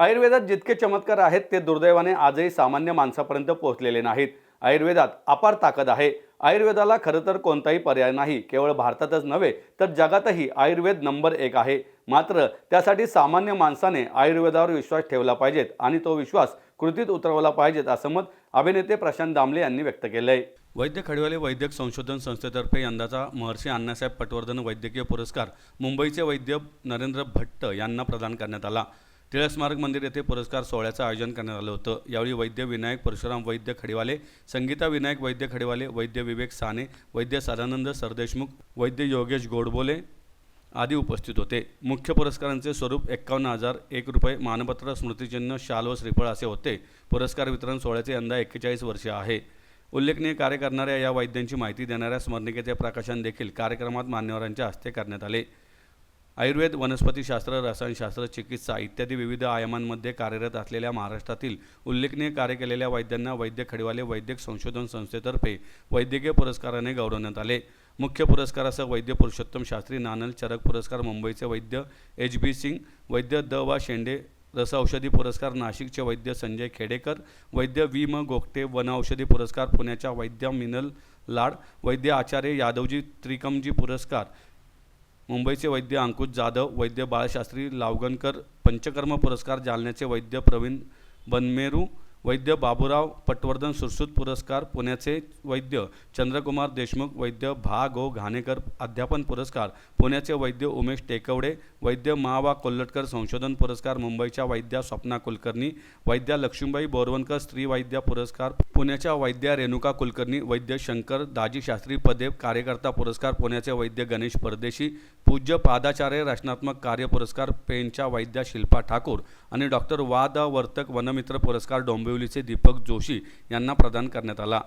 आयुर्वेदात जितके चमत्कार आहेत ते दुर्दैवाने आजही सामान्य माणसापर्यंत पोहोचलेले नाहीत. आयुर्वेदात अपार ताकद आहे. आयुर्वेदाला खरं तर कोणताही पर्याय नाही केवळ भारतातच नव्हे तर जगातही आयुर्वेद नंबर एक आहे. मात्र त्यासाठी सामान्य माणसाने आयुर्वेदावर विश्वास ठेवला पाहिजेत आणि तो विश्वास कृतीत उतरवला पाहिजेत असं मत अभिनेते प्रशांत दामले यांनी व्यक्त केलं आहे वैद्य खडीवाले वैद्यक संशोधन संस्थेतर्फे यंदाचा महर्षी अण्णासाहेब पटवर्धन वैद्यकीय पुरस्कार मुंबईचे वैद्य नरेंद्र भट्ट यांना प्रदान करण्यात आला. टिळक स्मारक मंदिर येथे पुरस्कार सोहळ्याचं आयोजन करण्यात आलं होतं. यावेळी वैद्य विनायक परशुराम वैद्य खडीवाले संगीता विनायक वैद्य खडीवाले वैद्य विवेक साने वैद्य सदानंद सरदेशमुख वैद्य योगेश गोडबोले आदी उपस्थित होते. मुख्य पुरस्कारांचे स्वरूप एक्कावन्न हजार एक रुपये मानपत्र स्मृतिचिन्ह शाल व श्रीफळ असे होते. पुरस्कार वितरण सोहळ्याचे यंदा एक्केचाळीस वर्ष आहे. उल्लेखनीय कार्य करणाऱ्या या वैद्यांची माहिती देणाऱ्या स्मरणिकेचे प्रकाशन देखील कार्यक्रमात मान्यवरांच्या हस्ते करण्यात आले. आयुर्वेद वनस्पतीशास्त्र रसायनशास्त्र चिकित्सा इत्यादी विविध आयामांमध्ये कार्यरत असलेल्या महाराष्ट्रातील उल्लेखनीय कार्य केलेल्या वैद्यांना वैद्य खडीवाले वैद्यक संशोधन संस्थेतर्फे वैद्यकीय पुरस्काराने गौरवण्यात आले. मुख्य पुरस्कारासह वैद्य पुरुषोत्तम शास्त्री नानल चरक पुरस्कार मुंबईचे वैद्य एच. बी. सिंग वैद्य द. वा. शेंडे रसऔषधी पुरस्कार नाशिकचे वैद्य संजय खेडेकर वैद्य वी म. गोगटे वनऔषधी पुरस्कार पुण्याच्या वैद्य मिनल लाड वैद्य आचार्य यादवजी त्रिकमजी पुरस्कार मुंबईचे वैद्य अंकुश जाधव वैद्य बाळशास्त्री लावगणकर पंचकर्म पुरस्कार जालन्याचे वैद्य प्रवीण बनमेरू वैद्य बाबूराव पटवर्धन सुश्रुत पुरस्कार पुण्याचे वैद्य चंद्रकुमार देशमुख वैद्य भा गो घाणेकर अध्यापन पुरस्कार पुण्याचे वैद्य उमेश टेकवडे वैद्य मावा कोल्हटकर संशोधन पुरस्कार मुंबईच्या वैद्या स्वप्ना कुलकर्णी वैद्या लक्ष्मीबाई बोरवणकर स्त्री वैद्या पुरस्कार पुण्याच्या वैद्या रेणुका कुलकर्णी वैद्य शंकर दाजी शास्त्री पदेव कार्यकर्ता पुरस्कार पुण्याचे वैद्य गणेश परदेशी पूज्य पादाचार्य रचनात्मक कार्य पुरस्कार पेनच्या वैद्या शिल्पा ठाकूर आणि डॉक्टर वा द वर्तक वनमित्र पुरस्कार डोंबिवलीचे दीपक जोशी यांना प्रदान करण्यात आला.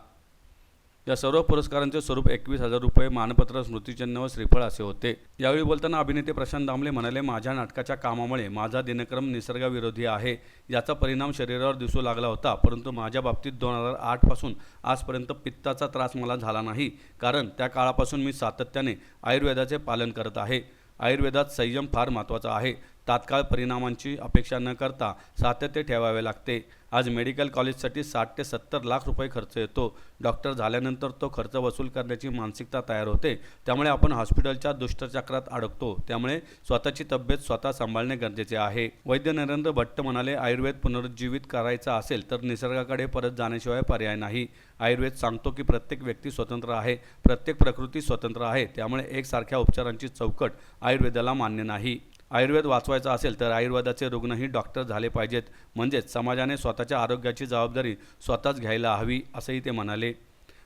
या सर्व पुरस्कारांचे स्वरूप एकवीस हजार रुपये मानपत्र स्मृतिचिन्ह व श्रीफळ असे होते. यावेळी बोलताना अभिनेते प्रशांत दामले म्हणाले माझ्या नाटकाच्या कामामुळे माझा दिनक्रम निसर्गविरोधी आहे. याचा परिणाम शरीरावर दिसू लागला होता परंतु माझ्या बाबतीत दोन हजार आठपासून आजपर्यंत पित्ताचा त्रास मला झाला नाही. कारण त्या काळापासून मी सातत्याने आयुर्वेदाचे पालन करत आहे. आयुर्वेदात संयम फार महत्त्वाचा आहे. तात्काळ परिणामांची अपेक्षा न करता सातत्य ठेवावे लागते. आज मेडिकल कॉलेजसाठी साठ ते सत्तर लाख रुपये खर्च येतो. डॉक्टर झाल्यानंतर तो खर्च वसूल करण्याची मानसिकता तयार होते. त्यामुळे आपण हॉस्पिटलच्या दुष्टचक्रात अडकतो. त्यामुळे स्वतःची तब्येत स्वतः सांभाळणे गरजेचे आहे. वैद्य नरेंद्र भट्ट म्हणाले आयुर्वेद पुनरुज्जीवित करायचा असेल तर निसर्गाकडे परत जाण्याशिवाय पर्याय नाही. आयुर्वेद सांगतो की प्रत्येक व्यक्ती स्वतंत्र आहे. प्रत्येक प्रकृती स्वतंत्र आहे. त्यामुळे एकसारख्या उपचारांची चौकट आयुर्वेदाला मान्य नाही. आयुर्वेद वाचवायचा असेल तर आयुर्वेदाचे रुग्णही डॉक्टर झाले पाहिजेत. म्हणजेच समाजाने स्वतःच्या आरोग्याची जबाबदारी स्वतःच घ्यायला हवी असंही ते म्हणाले.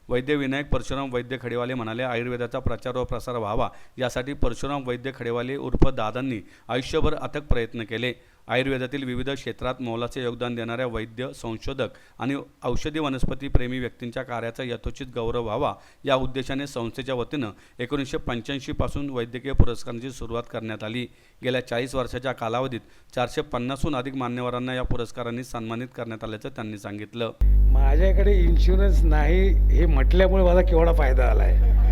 वैद्य विनायक परशुराम वैद्य खडेवाले म्हणाले आयुर्वेदाचा प्रचार व प्रसार व्हावा यासाठी परशुराम वैद्य खडेवाले उर्फ दादांनी आयुष्यभर अथक प्रयत्न केले. आयुर्वेदातील विविध क्षेत्रात मोलाचे योगदान देणाऱ्या वैद्य संशोधक आणि औषधी वनस्पती प्रेमी व्यक्तींच्या कार्याचा यथोचित गौरव व्हावा या उद्देशाने संस्थेच्या वतीनं एकोणीसशे पंच्याऐंशीपासून वैद्यकीय पुरस्कारांची सुरुवात करण्यात आली. गेल्या चाळीस वर्षाच्या कालावधीत चारशे पन्नासहून अधिक मान्यवरांना या पुरस्कारांनी सन्मानित करण्यात आल्याचं त्यांनी सांगितलं. माझ्याकडे इन्शुरन्स नाही हे म्हटल्यामुळे मला केवढा फायदा आला आहे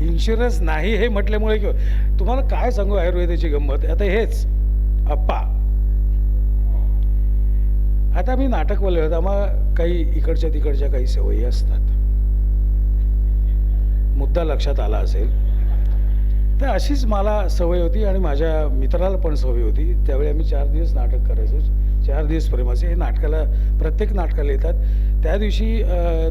इन्शुरन्स नाही हे म्हटल्यामुळे किंवा तुम्हाला काय सांगू आयुर्वेदाची गंमत? आता हेच. अप्पा. आता मी नाटक होत आम्हाला काही इकडच्या तिकडच्या काही सवयी असतात. मुद्दा लक्षात आला असेल. तर अशीच मला सवय होती आणि माझ्या मित्राला पण सवय होती. त्यावेळी आम्ही चार दिवस नाटक करायचो. चार दिवस प्रेमाचे हे नाटकाला प्रत्येक नाटकाला येतात. त्या दिवशी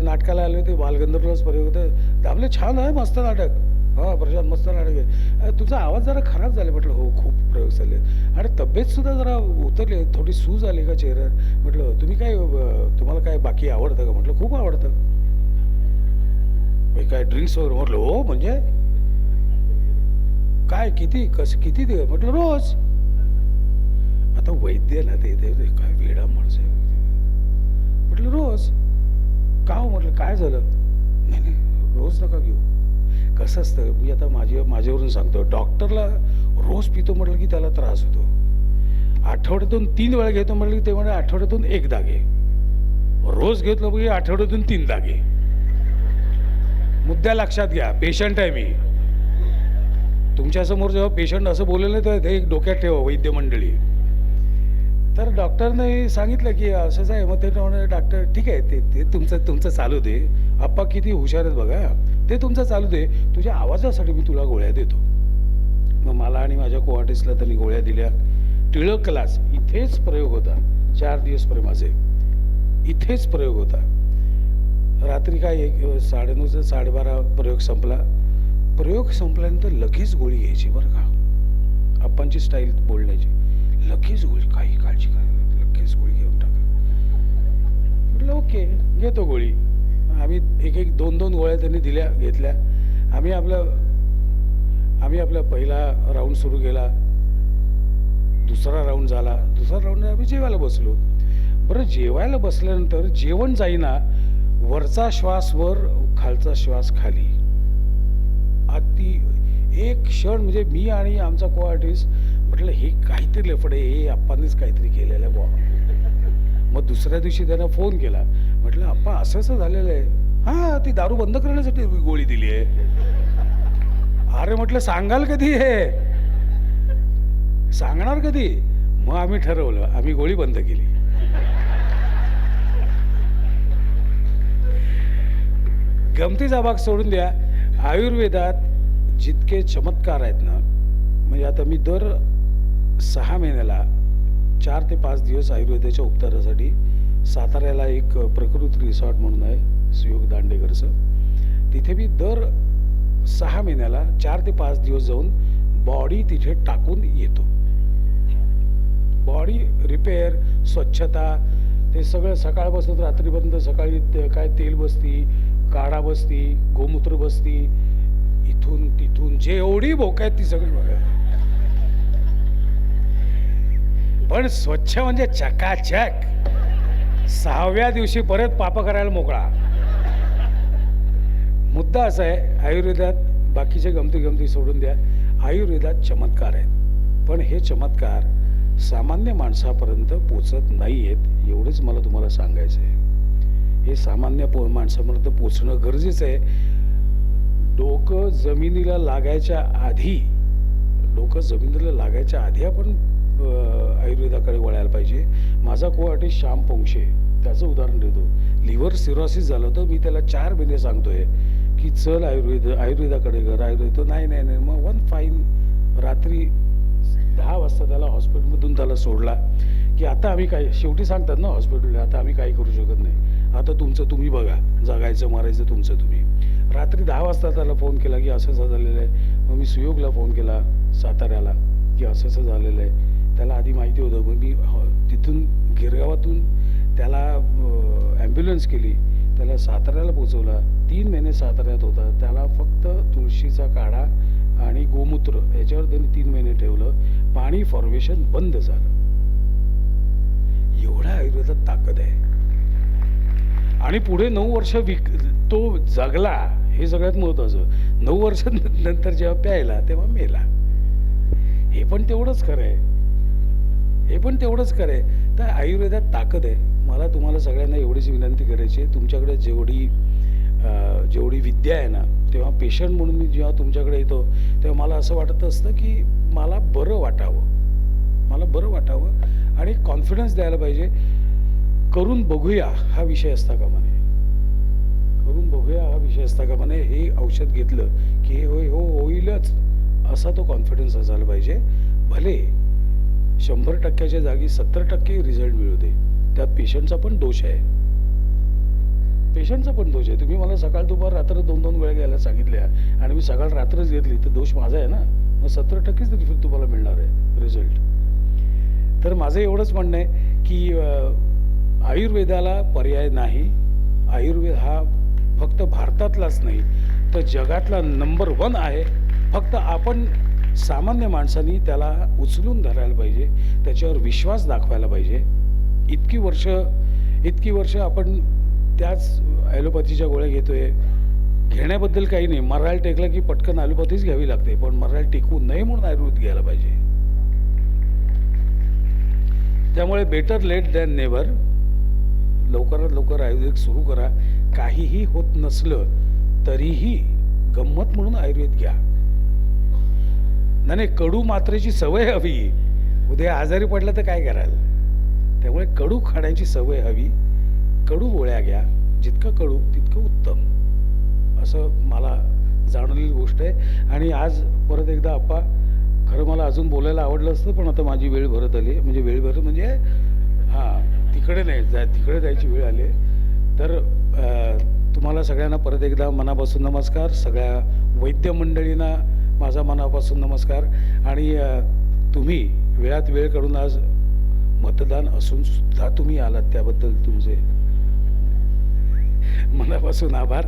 नाटकाला आले होते बालगंधर्वलाच प्रयोग होतं. आपलं छान आहे मस्त नाटक. हां प्रशांत मस्त नाटक आहे. तुझा आवाज जरा खराब झाला म्हटलं हो खूप प्रयोग झाले. आणि तब्येतसुद्धा जरा उतरली थोडी सूज आली का चेहऱ्यावर. म्हटलं तुम्ही काय तुम्हाला काय बाकी आवडतं का? म्हटलं खूप आवडतं. काय ड्रिंक्स वगैरे म्हटलं हो म्हणजे? काय किती कस किती दे म्हटलं रोज. आता वैद्य ना ते काय वेडा माणूस आहे. म्हटलं रोज. का हो? म्हटलं काय झालं? नाही नाही रोज नका घेऊ. कसं असतं मी आता माझी माझ्यावरून सांगतो. डॉक्टरला रोज पितो म्हटलं की त्याला त्रास होतो. आठवड्यातून तीन वेळा घेतो म्हटलं की ते म्हणजे आठवड्यातून एकदा घे रोज घेतलं म्हणजे आठवड्यातून तीनदा घे मुद्दा लक्षात घ्या पेशंट आहे मी. तुमच्यासमोर जेव्हा पेशंट असं बोललेलं तर ते एक डोक्यात ठेवा वैद्य मंडळी. तर डॉक्टरने सांगितलं की असंच आहे मग ते म्हणे डॉक्टर ठीक आहे ते ते तुमचं तुमचं चालू दे. आप्पा किती हुशार आहेत बघा. ते तुमचं चालू दे. तुझ्या आवाजासाठी मी तुला गोळ्या देतो. मग मला आणि माझ्या कोआर्टिस्टला त्यांनी गोळ्या दिल्या. टिळक क्लास इथेच प्रयोग होता. चार दिवस प्रेमाचे इथेच प्रयोग होता. रात्री काय एक साडेनऊचा साडेबारा प्रयोग संपला. प्रयोग संपल्यानंतर लगेच गोळी घ्यायची बरं का. आप्पांची स्टाईल बोलण्याची. लगेच गोळी काही काळजी करा. लगेच गोळी घेऊन टाका. म्हटलं ओके घेतो गोळी. आम्ही एक एक दोन दोन गोळ्या त्यांनी दिल्या घेतल्या. आम्ही आपलं आम्ही आपला पहिला राऊंड सुरू केला. दुसरा राऊंड झाला. दुसरा राऊंड आम्ही जेवायला बसलो. बरं जेवायला बसल्यानंतर जेवण जाईना वरचा श्वास वर खालचा श्वास खाली. अति एक क्षण म्हणजे मी आणि आमचा को आर्टिस्ट म्हटलं हे काहीतरी लफडे हे आप्पांनीच काहीतरी केलेलं आहे बुवा. मग दुसऱ्या दिवशी त्यांना फोन केला. म्हटलं आप्पा असं असं झालेलं आहे. हां ती दारू बंद करण्यासाठी गोळी दिली आहे. अरे म्हटलं सांगाल कधी हे? सांगणार कधी? मग आम्ही ठरवलं आम्ही गोळी बंद केली. गमतीचा भाग सोडून द्या. आयुर्वेदात जितके चमत्कार आहेत ना म्हणजे आता मी दर सहा महिन्याला चार ते पाच दिवस आयुर्वेदाच्या उपचारासाठी साताऱ्याला एक प्रकृती रिसॉर्ट म्हणून आहे सुयोग दांडेकरचं. तिथे मी दर सहा महिन्याला चार ते पाच दिवस जाऊन बॉडी तिथे टाकून येतो. बॉडी रिपेअर स्वच्छता ते सगळं सकाळपासून रात्रीपर्यंत सकाळी ते काय तेल बसती काढा बसती गोमूत्र बसती इथून तिथून जेवढी भोक आहेत ती सगळी बघा पण स्वच्छ म्हणजे चकाचक. सहाव्या दिवशी परत पाप करायला मोकळा. मुद्दा असा आहे आयुर्वेदात बाकीच्या गमती गमती सोडून द्या. आयुर्वेदात चमत्कार आहेत. पण हे चमत्कार सामान्य माणसापर्यंत पोचत नाही आहेत एवढंच मला तुम्हाला सांगायचं आहे हे सामान्य पो माणसापर्यंत पोचणं गरजेचं आहे. डोकं जमिनीला लागायच्या आधी डोकं जमिनीला लागायच्या आधी आपण आयुर्वेदाकडे वळायला पाहिजे. माझा को श्याम पोंक्षे त्याचं उदाहरण देतो. लिव्हर सिरोसिस झालं होतं मी त्याला चार महिने सांगतोय की चल आयुर्वेद आयुर्वेदाकडे कर आयुर्वेद तो नाही नाही नाही मग वन फाईन रात्री दहा वाजता त्याला हॉस्पिटलमधून त्याला सोडला की आता आम्ही काय शेवटी सांगतात ना हॉस्पिटलला आता आम्ही काही करू शकत नाही. आता तुमचं तुम्ही बघा जगायचं मारायचं तुमचं तुम्ही. रात्री दहा वाजता त्याला फोन केला की असं असं झालेलं आहे. मग मी सुयोगला फोन केला साताऱ्याला की असं असं झालेलं आहे. त्याला आधी माहिती होतं. मग मी तिथून गिरगावातून त्याला ॲम्ब्युलन्स केली. त्याला साताऱ्याला पोचवला तीन महिने साताऱ्यात होता. त्याला फक्त तुळशीचा काढा आणि गोमूत्र याच्यावर त्यांनी तीन महिने ठेवलं. पाणी फॉर्मेशन बंद झालं. एवढा आयुर्वेदात ताकद आहे. आणि पुढे नऊ वर्ष विक तो जगला हे सगळ्यात महत्वाचं. नऊ वर्षांनंतर नंतर जेव्हा प्यायला तेव्हा मेला. हे पण तेवढंच खरं आहे. हे पण तेवढंच खरं आहे. तर आयुर्वेदात ताकद आहे. मला तुम्हाला सगळ्यांना एवढीच विनंती करायची आहे. तुमच्याकडे जेवढी जेवढी विद्या आहे ना तेव्हा पेशंट म्हणून मी जेव्हा तुमच्याकडे येतो तेव्हा मला असं वाटत असतं की मला बरं वाटावं. मला बरं वाटावं आणि कॉन्फिडन्स द्यायला पाहिजे. करून बघूया हा विषय असता का म्हणे करून बघूया हा विषय असता का म्हणे हे औषध घेतलं की हे होय हो होईलच. असा तो कॉन्फिडन्स असायला पाहिजे. भले शंभर टक्क्याच्या जागी सत्तर टक्के रिझल्ट मिळू दे. त्यात पेशंटचा पण दोष आहे. पेशंटचा पण दोष आहे. तुम्ही मला सकाळ दुपार रात्र दोन दोन वेळा घ्यायला सांगितल्या आणि मी सकाळ रात्रच घेतली तर दोष माझा आहे ना? मग सत्तर टक्केच रिफिल तुम्हाला मिळणार आहे रिझल्ट तर माझं एवढंच म्हणणं आहे की आयुर्वेदाला पर्याय नाही. आयुर्वेद हा फक्त भारतातलाच नाही तर जगातला नंबर वन आहे. फक्त आपण सामान्य माणसांनी त्याला उचलून धरायला पाहिजे त्याच्यावर विश्वास दाखवायला पाहिजे. इतकी वर्ष इतकी वर्ष आपण त्याच ॲलोपॅथीच्या गोळ्या घेतोय. घेण्याबद्दल काही नाही. मराल टेकलं की पटकन ॲलोपॅथीच घ्यावी लागते पण मराल टेकू नये म्हणून आयुर्वेद घ्यायला पाहिजे. त्यामुळे बेटर लेट दॅन नेवर लवकरात लवकर आयुर्वेदिक सुरू करा. काहीही होत नसलं तरीही गंमत म्हणून आयुर्वेद घ्या. नाही नाही कडू मात्रेची सवय हवी. उद्या आजारी पडलं तर काय कराल? त्यामुळे कडू खाण्याची सवय हवी. कडू गोळ्या घ्या. जितकं कडू तितकं उत्तम. असं मला जाणवलेली गोष्ट आहे. आणि आज परत एकदा आप्पा खरं मला अजून बोलायला आवडलं असतं पण आता माझी वेळ भरत आली आहे. म्हणजे वेळ भरत म्हणजे हां तिकडे नाही जा तिकडे जायची वेळ आली आहे. तर तुम्हाला सगळ्यांना परत एकदा मनापासून नमस्कार. सगळ्या वैद्य मंडळींना माझा मनापासून नमस्कार. आणि तुम्ही वेळात वेळ काढून आज मतदान असून सुद्धा तुम्ही आलात त्याबद्दल तुमचे मनापासून आभार.